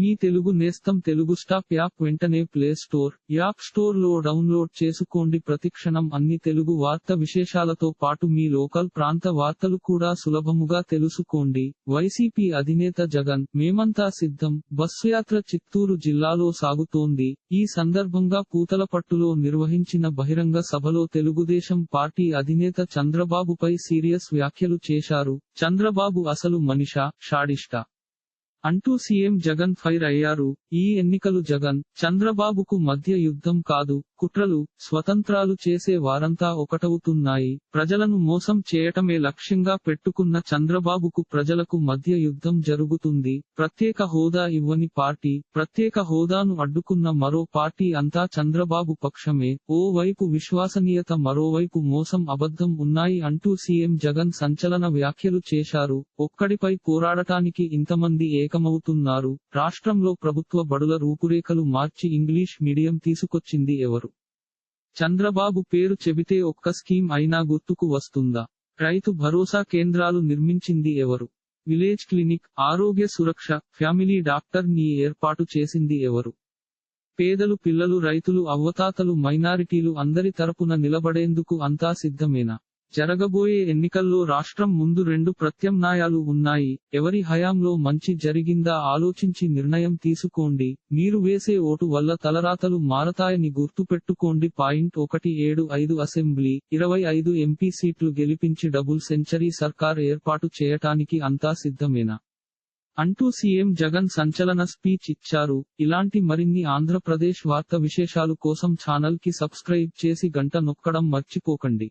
మీ తెలుగు నేస్తం Telugu stop app వెంటనే play store App స్టోర్లో డౌన్లోడ్ చేసుకోండి. ప్రతిక్షణం అన్ని తెలుగు వార్త విశేషాలతో పాటు మీ లోకల్ ప్రాంత వార్తలు కూడా సులభముగా తెలుసుకోండి. వైసీపీ అధినేత జగన్ మేమంతా సిద్ధం. బస్సు యాత్ర చిత్తూరు జిల్లాలో సాగుతోంది. ఈ సందర్భంగా పూతలపట్టులో నిర్వహించిన బహిరంగ సభలో తెలుగుదేశం పార్టీ అధినేత చంద్రబాబుపై సీరియస్ వ్యాఖ్యలు చేశారు. చంద్రబాబు అసలు మనిషా? షాడిష్టా అంటూ సీఎం జగన్ ఫైర్ అయ్యారు. ఈ ఎన్నికలు జగన్ చంద్రబాబుకు మధ్య యుద్ధం కాదు. కుట్రలు స్వతంత్రాలు చేసే వారంతా ఒకటవుతున్నాయి. ప్రజలను మోసం చేయటమే లక్ష్యంగా పెట్టుకున్న చంద్రబాబుకు ప్రజలకు మధ్య యుద్ధం జరుగుతుంది. ప్రత్యేక హోదా ఇవ్వని పార్టీ ప్రత్యేక హోదాను అడ్డుకున్న మరో పార్టీ అంతా చంద్రబాబు పక్షమే. ఓ వైపు విశ్వసనీయత మరోవైపు మోసం అబద్ధం ఉన్నాయి అంటూ సీఎం జగన్ సంచలన వ్యాఖ్యలు చేశారు. ఒక్కడిపై పోరాడటానికి ఇంతమంది ఏకమవుతున్నారు. రాష్ట్రంలో ప్రభుత్వ బడుల రూపురేఖలు మార్చి ఇంగ్లీష్ మీడియం తీసుకొచ్చింది ఎవరు? చంద్రబాబు పేరు చెబితే ఒక్క స్కీమ్ అయినా గుర్తుకు వస్తుందా? రైతు భరోసా కేంద్రాలు నిర్మించింది ఎవరు? విలేజ్ క్లినిక్ ఆరోగ్య సురక్ష ఫ్యామిలీ డాక్టర్ని ఏర్పాటు చేసింది ఎవరు? పేదలు పిల్లలు రైతులు అవ్వతాతలు మైనారిటీలు అందరి తరపున నిలబడేందుకు అంతా సిద్ధమేనా? జరగబోయే ఎన్నికల్లో రాష్ట్రం ముందు రెండు ప్రత్యామ్నాయాలు ఉన్నాయి. ఎవరి హయాంలో మంచి జరిగిందా ఆలోచించి నిర్ణయం తీసుకోండి. మీరు వేసే ఓటు వల్ల తలరాతలు మారతాయని గుర్తుపెట్టుకోండి. పాయింట్ ఒకటి ఏడు ఐదు అసెంబ్లీ ఇరవై ఐదు ఎంపీ సీట్లు గెలిపించి డబుల్ సెంచరీ సర్కార్ ఏర్పాటు చేయటానికి అంతా సిద్ధమేనా? అంటూ సీఎం జగన్ సంచలన స్పీచ్ ఇచ్చారు. ఇలాంటి మరిన్ని ఆంధ్రప్రదేశ్ వార్త విశేషాలు కోసం ఛానల్కి సబ్స్క్రైబ్ చేసి గంట నొక్కడం మర్చిపోకండి.